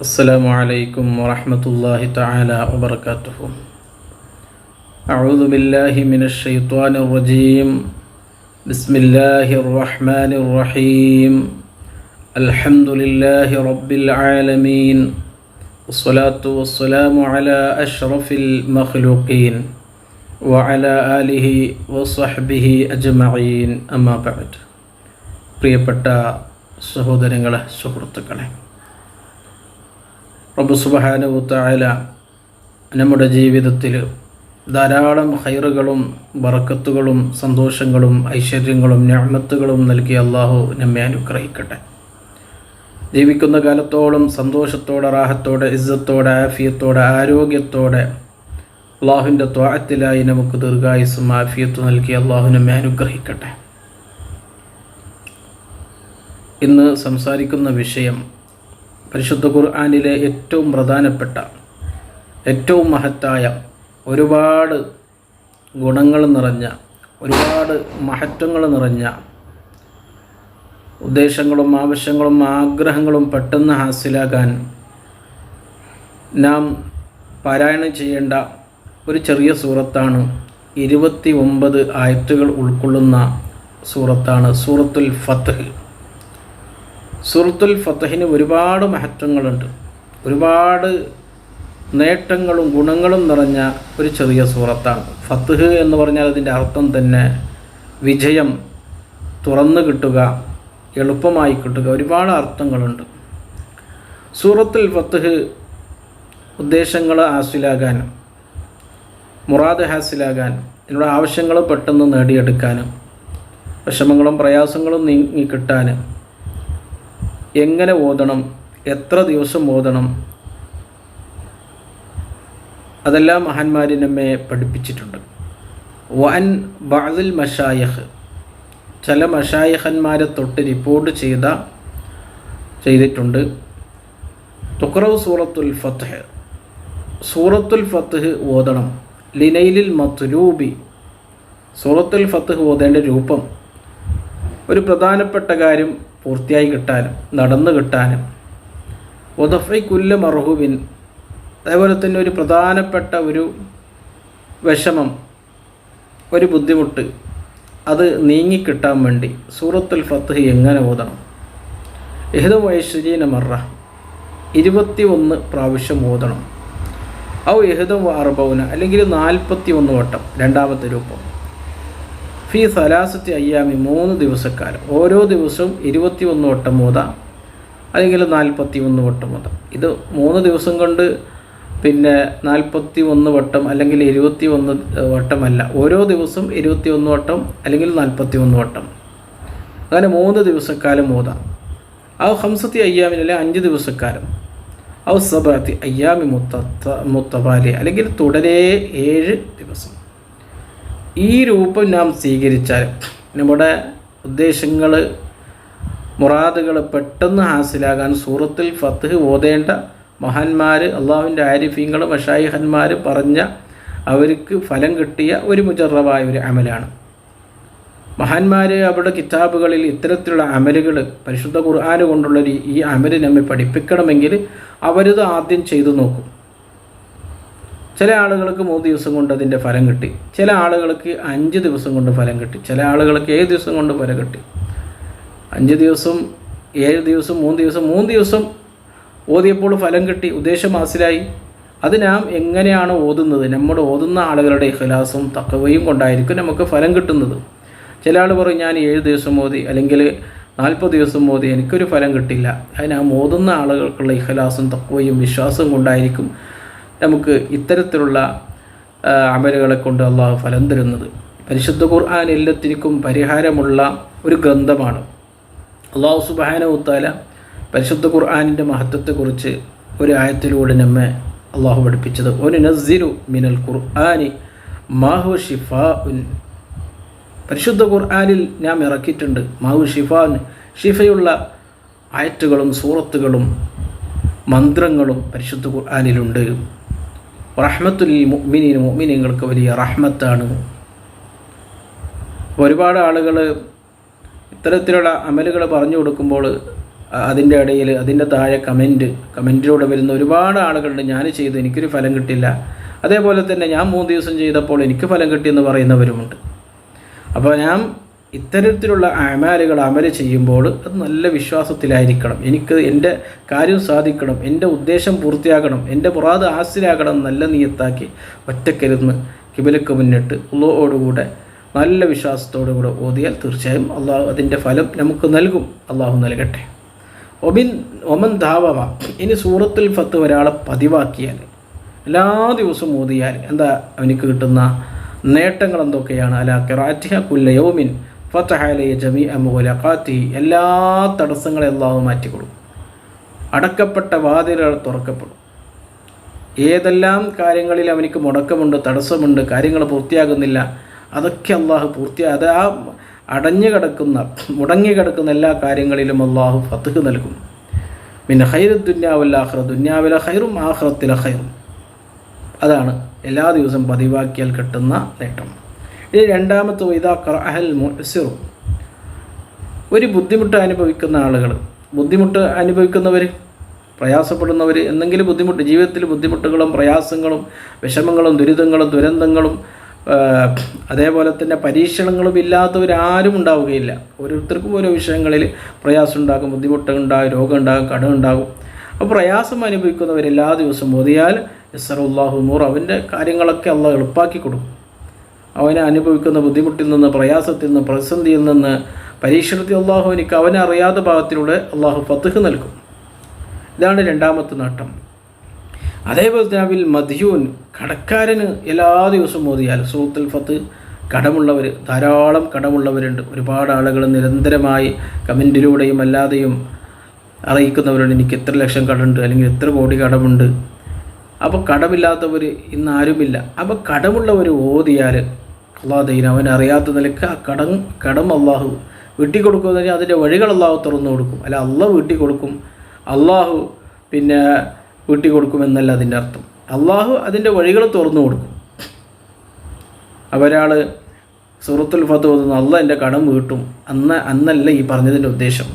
السلام عليكم ورحمة الله تعالى وبركاته أعوذ بالله من الشيطان الرجيم بسم الله الرحمن الرحيم الحمد لله رب العالمين والصلاة والسلام على أشرف المخلوقين وعلى آله وصحبه أجمعين أما بعد പ്രിയപ്പെട്ട സഹോദരങ്ങളെ സുഹൃത്തുക്കളെ റബ്ബ് സുബഹാനുത്തായ നമ്മുടെ ജീവിതത്തിൽ ധാരാളം ഹൈറുകളും ബറക്കത്തുകളും സന്തോഷങ്ങളും ഐശ്വര്യങ്ങളും ഞാമത്തുകളും നൽകി അള്ളാഹു നമ്മെ അനുഗ്രഹിക്കട്ടെ. ജീവിക്കുന്ന കാലത്തോളം സന്തോഷത്തോടെ റാഹത്തോടെ ഇസ്സത്തോടെ ആഫിയത്തോടെ ആരോഗ്യത്തോടെ അള്ളാഹുവിന്റെ ത്വാഴത്തിലായി നമുക്ക് ദീർഘായുസും ആഫിയത്തും നൽകി അള്ളാഹു നമ്മെ അനുഗ്രഹിക്കട്ടെ. ഇന്ന് സംസാരിക്കുന്ന വിഷയം പരിശുദ്ധ ഖുർആാനിലെ ഏറ്റവും പ്രധാനപ്പെട്ട ഏറ്റവും മഹത്തായ ഒരുപാട് ഗുണങ്ങൾ നിറഞ്ഞ ഒരുപാട് മഹത്വങ്ങൾ നിറഞ്ഞ ഉദ്ദേശങ്ങളും ആവശ്യങ്ങളും ആഗ്രഹങ്ങളും പെട്ടെന്ന് ഹാസിലാകാൻ നാം പാരായണം ചെയ്യേണ്ട ഒരു ചെറിയ സൂറത്താണ്. ഇരുപത്തി ഒമ്പത് ആയത്തുകൾ ഉൾക്കൊള്ളുന്ന സൂറത്താണ് സൂറത്തുൽ ഫത്തഹ് സൂറത്തുൽ ഫത്തഹിന് ഒരുപാട് മഹത്വങ്ങളുണ്ട്. ഒരുപാട് നേട്ടങ്ങളും ഗുണങ്ങളും നിറഞ്ഞ ഒരു ചെറിയ സൂറത്താണ്. ഫത്തഹ് എന്ന് പറഞ്ഞാൽ അതിന്റെ അർത്ഥം തന്നെ വിജയം തുറന്നു കിട്ടുക എളുപ്പമായി കിട്ടുക ഒരുപാട് അർത്ഥങ്ങളുണ്ട്. സൂറത്തുൽ ഫത്തഹ് ഉദ്ദേശങ്ങൾ ഹാസിലാകാനും മുറാദ് ഹാസിലാകാനും ഇതിനുള്ള ആവശ്യങ്ങൾ പെട്ടെന്ന് നേടിയെടുക്കാനും വിഷമങ്ങളും പ്രയാസങ്ങളും നീങ്ങി കിട്ടാനും എങ്ങനെ ഓതണം? എത്ര ദിവസം ഓതണം? അതെല്ലാം മഹാന്മാർ നമ്മെ പഠിപ്പിച്ചിട്ടുണ്ട്. വൻ ബാദിൽ മഷായഹ്. ചില മഷായഹന്മാരെ തൊട്ട് റിപ്പോർട്ട് ചെയ്ത ചെയ്തിട്ടുണ്ട്. തുക്രവ് സൂറത്തുൽ ഫത്ത്ഹ് സൂറത്തുൽ ഫത്ത്ഹ് ഓതണം. ലിനൈലിൽ മത്ലൂബി. സൂറത്തുൽ ഫത്ത്ഹ് ഓതേണ്ട രൂപം. ഒരു പ്രധാനപ്പെട്ട കാര്യം പൂർത്തിയായി കിട്ടാനും നടന്നു കിട്ടാനും. ഒതഫൈ കുല്ല മർഹൂബിൻ. അതേപോലെ തന്നെ ഒരു പ്രധാനപ്പെട്ട ഒരു വിഷമം ഒരു ബുദ്ധിമുട്ട് അത് നീങ്ങിക്കിട്ടാൻ വേണ്ടി സൂറത്തുൽ ഫത്ത് എങ്ങനെ ഓതണം? എഹ്ദു വൈശ്വരീന മറ. ഇരുപത്തി ഒന്ന് പ്രാവശ്യം ഓതണം. ഔ എഹ്ദു അർബൗന അല്ലെങ്കിൽ നാൽപ്പത്തി ഒന്ന് വട്ടം രണ്ടാമത്തെ രൂപം. ഫി സലാസത്തി അയ്യാമി മൂന്ന് ദിവസക്കാലം. ഓരോ ദിവസവും ഇരുപത്തി ഒന്ന് വട്ടം ഓതാം. അല്ലെങ്കിൽ നാൽപ്പത്തി ഒന്ന് വട്ടം ഓതാം. ഇത് മൂന്ന് ദിവസം കൊണ്ട് പിന്നെ നാൽപ്പത്തി ഒന്ന് വട്ടം അല്ലെങ്കിൽ ഇരുപത്തി ഒന്ന് വട്ടമല്ല. ഓരോ ദിവസം ഇരുപത്തി ഒന്ന് വട്ടം അല്ലെങ്കിൽ നാൽപ്പത്തി ഒന്ന് വട്ടം. അങ്ങനെ മൂന്ന് ദിവസക്കാലം ഓതാം. ആ ഹംസത്തി അയ്യാമിനല്ലേ അഞ്ച് ദിവസക്കാലം. ഔ സബാത്തി അയ്യാമി മുത്ത മുത്തവാലി. അല്ലെങ്കിൽ തുടരെ ഏഴ് ദിവസം. ഈ രൂപം നാം സ്വീകരിച്ചാൽ നമ്മുടെ ഉദ്ദേശങ്ങൾ മുറാദുകൾ പെട്ടെന്ന് ഹാസിലാകാൻ സൂറത്തിൽ ഫത്ത് ഓതേണ്ട മഹാന്മാർ അള്ളാഹുവിന്റെ ആരിഫീങ്ങൾ മഷായിഹന്മാർ പറഞ്ഞ അവർക്ക് ഫലം കിട്ടിയ ഒരു മുജറവായ ഒരു അമലാണ്. മഹാന്മാർ അവരുടെ കിതാബുകളിൽ ഇത്തരത്തിലുള്ള അമലുകൾ പരിശുദ്ധ ഖുർആാന് കൊണ്ടുള്ള ഈ അമൽ നമ്മെ പഠിപ്പിക്കണമെങ്കിൽ അവരിത് ആദ്യം ചെയ്തു നോക്കും. ചില ആളുകൾക്ക് മൂന്ന് ദിവസം കൊണ്ട് അതിന്റെ ഫലം കിട്ടി. ചില ആളുകൾക്ക് അഞ്ച് ദിവസം കൊണ്ട് ഫലം കിട്ടി. ചില ആളുകൾക്ക് ഏഴ് ദിവസം കൊണ്ട് ഫലം കിട്ടി. അഞ്ച് ദിവസം ഏഴ് ദിവസം മൂന്ന് ദിവസം മൂന്ന് ദിവസം ഓതിയപ്പോൾ ഫലം കിട്ടി. ഉദ്ദേശം മനസ്സിലായി അത് നാം എങ്ങനെയാണ് ഓതുന്നത്? നമ്മുടെ ഓതുന്ന ആളുകളുടെ ഇഖലാസും തക്കവയും കൊണ്ടായിരിക്കും നമുക്ക് ഫലം കിട്ടുന്നത്. ചില ആൾ പറയും ഞാൻ ഏഴ് ദിവസം ഓതി അല്ലെങ്കിൽ നാൽപ്പത് ദിവസം ഓതി എനിക്കൊരു ഫലം കിട്ടില്ല. അതിന് ആ ഓതുന്ന ആളുകൾക്കുള്ള ഇഖലാസും തക്കവയും വിശ്വാസവും കൊണ്ടായിരിക്കും നമുക്ക് ഇത്തരത്തിലുള്ള അമലുകളെ കൊണ്ട് അള്ളാഹു ഫലം തരുന്നത്. പരിശുദ്ധ ഖുർആൻ എല്ലാത്തിനും പരിഹാരമുള്ള ഒരു ഗ്രന്ഥമാണ്. അള്ളാഹു സുബാന ഉത്താല പരിശുദ്ധ ഖുർആാനിന്റെ മഹത്വത്തെക്കുറിച്ച് ഒരു ആയത്തിലൂടെ നമ്മെ അള്ളാഹു പഠിപ്പിച്ചത്. ഒരു നസിരു മിനൽ ഖുർആാനി മാഹു ഷിഫാ ഉൻ പരിശുദ്ധ ഖുർആാനിൽ ഞാൻ ഇറക്കിയിട്ടുണ്ട്. മാഹു ഷിഫാൻ ഷിഫയുള്ള ആയത്തുകളും സൂറത്തുകളും മന്ത്രങ്ങളും പരിശുദ്ധ ഖുർആാനിലുണ്ട്. റഹ്മത്തുൽ മുഅ്മിനീന മുഅ്മിനീങ്ങൾക്ക് വലിയ റഹ്മത്താണ്. ഒരുപാട് ആളുകൾ ഇത്തരത്തിലുള്ള അമലുകൾ പറഞ്ഞു കൊടുക്കുമ്പോൾ അതിന്റെ ഇടയിൽ അതിന്റെ താഴെ കമന്റ് കമന്റിലൂടെ വരുന്ന ഒരുപാട് ആളുകളുണ്ട്. ഞാൻ ചെയ്തു എനിക്കൊരു ഫലം കിട്ടില്ല. അതേപോലെ തന്നെ ഞാൻ മൂന്ന് ദിവസം ചെയ്തപ്പോൾ എനിക്ക് ഫലം കിട്ടിയെന്ന് പറയുന്നവരുമുണ്ട്. അപ്പോൾ ഞാൻ ഇത്തരത്തിലുള്ള അമാലുകൾ അമൽ ചെയ്യുമ്പോൾ അത് നല്ല വിശ്വാസത്തിലായിരിക്കണം. എനിക്ക് എന്റെ കാര്യം സാധിക്കണം എന്റെ ഉദ്ദേശം പൂർത്തിയാകണം എന്റെ പുറാത് ആസിലാകണം നല്ല നീയത്താക്കി ഒറ്റക്കരുന്ന് കിബിലക്ക് മുന്നിട്ട് ഉള്ളോടുകൂടെ നല്ല വിശ്വാസത്തോടു കൂടെ ഓതിയാൽ തീർച്ചയായും അള്ളാഹു അതിന്റെ ഫലം നമുക്ക് നൽകും. അള്ളാഹു നൽകട്ടെ. ഒമിൻ ഒമൻ ധാവമ ഇനി സൂറത്തിൽ ഫത്ത് ഒരാളെ പതിവാക്കിയാൽ എല്ലാ ദിവസവും ഓതിയാൽ എന്താ അവനിക്ക് കിട്ടുന്ന നേട്ടങ്ങൾ എന്തൊക്കെയാണ്? അല കിറാറ്റിഹ കുല്ലയോമിൻ ഫത്തഹാലയ ജമി അമുലഖാത്തി എല്ലാ തടസ്സങ്ങളും അള്ളാഹു മാറ്റിക്കൊടുക്കും. അടക്കപ്പെട്ട വാതിലുകൾ തുറക്കപ്പെടും. ഏതെല്ലാം കാര്യങ്ങളിൽ അവനിക്ക് മുടക്കമുണ്ട് തടസ്സമുണ്ട് കാര്യങ്ങൾ പൂർത്തിയാകുന്നില്ല അതൊക്കെ അള്ളാഹു പൂർത്തിയാ അത് ആ അടഞ്ഞു കിടക്കുന്ന മുടങ്ങി കിടക്കുന്ന എല്ലാ കാര്യങ്ങളിലും അള്ളാഹു ഫത്തുഹ് നൽകും. പിന്നെ ഹൈർ ദുന്യാവല്ലാഹ്റ ദുന്യാവിലെ ഹൈറും ആഹ്റത്തിലെ ഹൈറും അതാണ് എല്ലാ ദിവസവും പതിവാക്കിയാൽ കിട്ടുന്ന നേട്ടം. ഇനി രണ്ടാമത്തെ ഇതാ അഹൽ മുസിറു ഒരു ബുദ്ധിമുട്ട് അനുഭവിക്കുന്ന ആളുകൾ ബുദ്ധിമുട്ട് അനുഭവിക്കുന്നവർ പ്രയാസപ്പെടുന്നവർ എന്തെങ്കിലും ബുദ്ധിമുട്ട് ജീവിതത്തിൽ ബുദ്ധിമുട്ടുകളും പ്രയാസങ്ങളും വിഷമങ്ങളും ദുരിതങ്ങളും ദുരന്തങ്ങളും അതേപോലെ തന്നെ പരീക്ഷണങ്ങളും ഇല്ലാത്തവരാരും ഉണ്ടാവുകയില്ല. ഓരോരുത്തർക്കും ഓരോ വിഷയങ്ങളിൽ പ്രയാസം ഉണ്ടാകും ബുദ്ധിമുട്ടുണ്ടാകും രോഗം ഉണ്ടാകും കടം ഉണ്ടാകും അപ്പോൾ പ്രയാസം അനുഭവിക്കുന്നവർ എല്ലാ ദിവസവും ഓതിയാൽ ഇസറുല്ലാഹു നൂർ അവന്റെ കാര്യങ്ങളൊക്കെ അള്ളാഹ് എളുപ്പാക്കി കൊടുക്കും. അവനെ അനുഭവിക്കുന്ന ബുദ്ധിമുട്ടിൽ നിന്ന് പ്രയാസത്തിൽ നിന്ന് പ്രതിസന്ധിയിൽ നിന്ന് പരീക്ഷണത്തിൽ അള്ളാഹു എനിക്ക് അവനെ അറിയാത്ത ഭാഗത്തിലൂടെ അള്ളാഹു ഫത്തുഹ് നൽകും. ഇതാണ് രണ്ടാമത്തെ നേട്ടം. അതേപോലെ തന്നെ അവിൽ മദ്യൂൻ കടക്കാരന് എല്ലാ ദിവസവും മോദിയാൽ സൂത്തുൽ ഫത്ത് കടമുള്ളവർ ധാരാളം കടമുള്ളവരുണ്ട്. ഒരുപാട് ആളുകൾ നിരന്തരമായി കമന്റിലൂടെയും അല്ലാതെയും അറിയിക്കുന്നവരുണ്ട്. എനിക്ക് എത്ര ലക്ഷം കടമുണ്ട് അല്ലെങ്കിൽ എത്ര കോടി കടമുണ്ട്. അപ്പോൾ കടമില്ലാത്തവർ ഇന്ന് ആരുമില്ല. അപ്പോൾ കടമുള്ളവർ ഓതിയാൽ അള്ളാഹുദൈന അവൻ അറിയാത്ത നിലയ്ക്ക് ആ കടം കടം അള്ളാഹു വീട്ടി പറഞ്ഞാൽ അതിന്റെ വഴികൾ അള്ളാഹു തുറന്നു കൊടുക്കും. അല്ല അള്ളാഹ് വീട്ടി കൊടുക്കും അള്ളാഹു പിന്നെ വീട്ടി കൊടുക്കുമെന്നല്ല അതിന്റെ അർത്ഥം. അള്ളാഹു അതിന്റെ വഴികൾ തുറന്നു കൊടുക്കും. അവരാൾ സുഹൃത്തുൽ ഫത്ത് ഓതുന്നു അല്ല എന്റെ കടം വീട്ടും. അന്ന് അന്നല്ല ഈ പറഞ്ഞതിന്റെ ഉദ്ദേശം.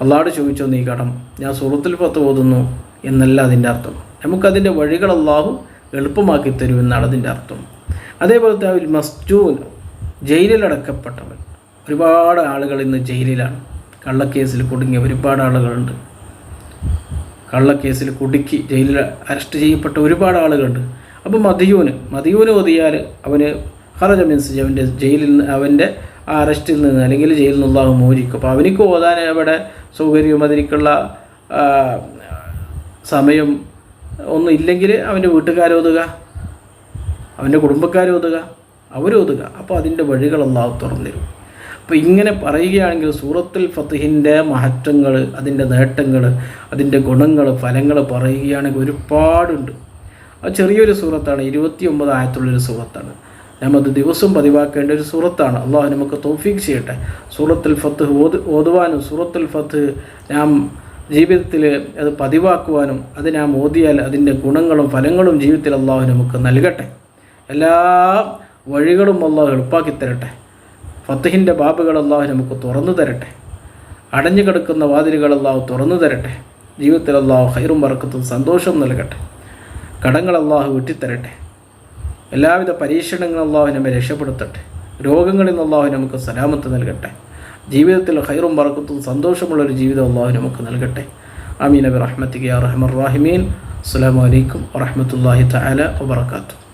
അള്ളാഹോട് ചോദിച്ചോ നീ കടം? ഞാൻ സുഹൃത്തുൽ ഫത്ത് ഓതുന്നു എന്നല്ല അതിന്റെ അർത്ഥം. നമുക്കതിന്റെ വഴികൾ അള്ളാഹു എളുപ്പമാക്കി തരുമെന്നാണ് അതിന്റെ അർത്ഥം. അതേപോലെ തന്നെ ഒരു മസ്ജൂൻ ജയിലിലടക്കപ്പെട്ടവൻ. ഒരുപാട് ആളുകൾ ഇന്ന് ജയിലിലാണ്. കള്ളക്കേസിൽ കുടുങ്ങിയ ഒരുപാട് ആളുകളുണ്ട്. കള്ളക്കേസിൽ കുടുക്കി ജയിലിൽ അറസ്റ്റ് ചെയ്യപ്പെട്ട ഒരുപാട് ആളുകളുണ്ട്. അപ്പോൾ മതിയൂന് മതിയൂന് ഓതിയാൽ അവന് ഹറജ മീൻസ് അവന്റെ ജയിലിൽ നിന്ന് അവന്റെ ആ അറസ്റ്റിൽ നിന്ന് അല്ലെങ്കിൽ ജയിലിൽ നിന്നുള്ള മോചിക്കും. അപ്പോൾ അവനിക്ക് ഓതാൻ അവിടെ സൗകര്യവും അതിലേക്കുള്ള സമയം ഒന്നും ഇല്ലെങ്കിൽ അവന്റെ വീട്ടുകാരോതുക അവന്റെ കുടുംബക്കാരോതുക അവരോതുക അപ്പോൾ അതിന്റെ വഴികൾ അള്ളാഹു തുറന്നിരും. അപ്പോൾ ഇങ്ങനെ പറയുകയാണെങ്കിൽ സൂറത്തുൽ ഫത്തിഹിന്റെ മഹത്വങ്ങൾ അതിന്റെ നേട്ടങ്ങൾ അതിന്റെ ഗുണങ്ങൾ ഫലങ്ങൾ പറയുകയാണെങ്കിൽ ഒരുപാടുണ്ട്. അത് ചെറിയൊരു സൂറത്താണ് ഇരുപത്തി ഒമ്പത് ആയത്തുള്ളൊരു സൂറത്താണ്. നമ്മത് ദിവസം പതിവാക്കേണ്ട ഒരു സൂറത്താണ്. അള്ളാഹു നമുക്ക് തോഫീക്ക് ചെയ്യട്ടെ. സൂറത്തുൽ ഫത്ത് ഓത് ഓതുവാനും സൂറത്തുൽ ഫത്ത് നാം ജീവിതത്തിൽ അത് പതിവാക്കുവാനും അതിനാ മോദിയാൽ അതിന്റെ ഗുണങ്ങളും ഫലങ്ങളും ജീവിതത്തിൽ അള്ളാഹു നമുക്ക് നൽകട്ടെ. എല്ലാ വഴികളും അള്ളാഹു എളുപ്പാക്കി തരട്ടെ. ഫത്തഹിന്റെ ബാബുകൾ അള്ളാഹു നമുക്ക് തുറന്നു തരട്ടെ. അടഞ്ഞു കിടക്കുന്ന വാതിലുകൾ അള്ളാഹു തുറന്നു തരട്ടെ. ജീവിതത്തിൽ അള്ളാഹു ഹൈറും വറക്കത്തും സന്തോഷം നൽകട്ടെ. കടങ്ങൾ അള്ളാഹു വെട്ടിത്തരട്ടെ. എല്ലാവിധ പരീക്ഷണങ്ങളും അള്ളാഹു നമ്മെ രക്ഷപ്പെടുത്തട്ടെ. രോഗങ്ങളിൽ നിന്ന് അള്ളാഹു നമുക്ക് സലാമത്ത് നൽകട്ടെ. ജീവിതത്തിൽ ഹൈറും വറക്കത്തും സന്തോഷമുള്ളൊരു ജീവിതം അള്ളാഹു നമുക്ക് നൽകട്ടെ. അമീൻ നബി റഹ്മത്തിക്ക് റഹ്മർ റാഹിമീൻ. അസ്സാം വലൈക്കും വറഹമത്തല്ലാഹി തല വാത്തു